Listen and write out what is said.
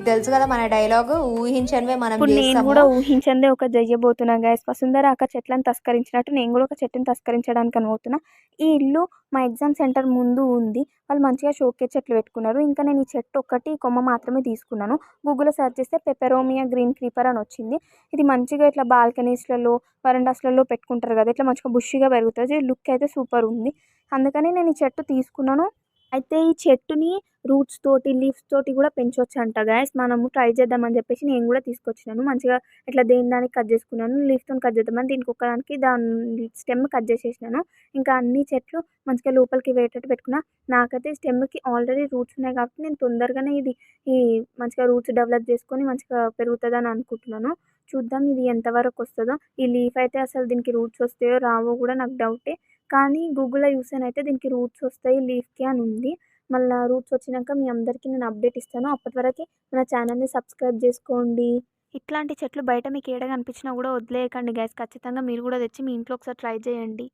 మీకు తెలుసు కదా మన డైలాగ్ ఊహించనివే మనం నేను కూడా ఊహించందే ఒక జయ్యబోతున్నా. గైస్ వసుంధర అక్క చెట్లను తస్కరించినట్టు నేను కూడా ఒక చెట్టుని తస్కరించడానికి అనుకుంటున్నా ఈ ఇల్లు మా ఎగ్జామ్ సెంటర్ ముందు ఉంది. వాళ్ళు మంచిగా షోకే చెట్లు పెట్టుకున్నారు. ఇంకా నేను ఈ చెట్టు ఒక్కటి కొమ్మ మాత్రమే తీసుకున్నాను. గూగుల్లో సెర్చ్ చేస్తే పెపెరోమియా గ్రీన్ క్రీపర్ అని వచ్చింది. ఇది మంచిగా ఇట్లా బాల్కనీస్లలో వరండాస్లలో పెట్టుకుంటారు కదా ఇట్లా మంచిగా బుషిగా పెరుగుతుంది. లుక్ అయితే సూపర్ ఉంది. అందుకని నేను ఈ చెట్టు తీసుకున్నాను. అయితే ఈ చెట్టుని రూట్స్ తోటి లీవ్స్ తోటి కూడా పెంచవచ్చు అంట గాయస్. మనము ట్రై చేద్దామని చెప్పేసి నేను కూడా తీసుకొచ్చినాను. మంచిగా ఇట్లా దేని దానికి కట్ చేసుకున్నాను లీఫ్తో కట్ చేద్దామని దీనికి ఒక్కదానికి దాని స్టెమ్ కట్ చేసేసినాను. ఇంకా అన్ని చెట్లు మంచిగా లోపలికి వేటట్టు పెట్టుకున్నా. నాకైతే స్టెమ్కి ఆల్రెడీ రూట్స్ ఉన్నాయి కాబట్టి నేను తొందరగానే ఇది ఈ మంచిగా రూట్స్ డెవలప్ చేసుకొని మంచిగా పెరుగుతుందని అనుకుంటున్నాను. చూద్దాం ఇది ఎంతవరకు వస్తుందో. ఈ లీఫ్ అయితే అసలు దీనికి రూట్స్ వస్తాయో రావో కూడా నాకు డౌటే. కానీ గూగుల్లో చూసాను అయితే దీనికి రూట్స్ వస్తాయి లీఫ్కి అని ఉంది. మళ్ళీ రూట్స్ వచ్చినాక మీ అందరికీ నేను అప్డేట్ ఇస్తాను. అప్పటి వరకు మన ఛానల్ని సబ్స్క్రైబ్ చేసుకోండి. ఇట్లాంటి చెట్లు బయట మీకు ఏడ కనిపించినా కూడా వదిలేయకండి గ్యాస్ ఖచ్చితంగా మీరు కూడా తెచ్చి మీ ఇంట్లో ఒకసారి ట్రై చేయండి.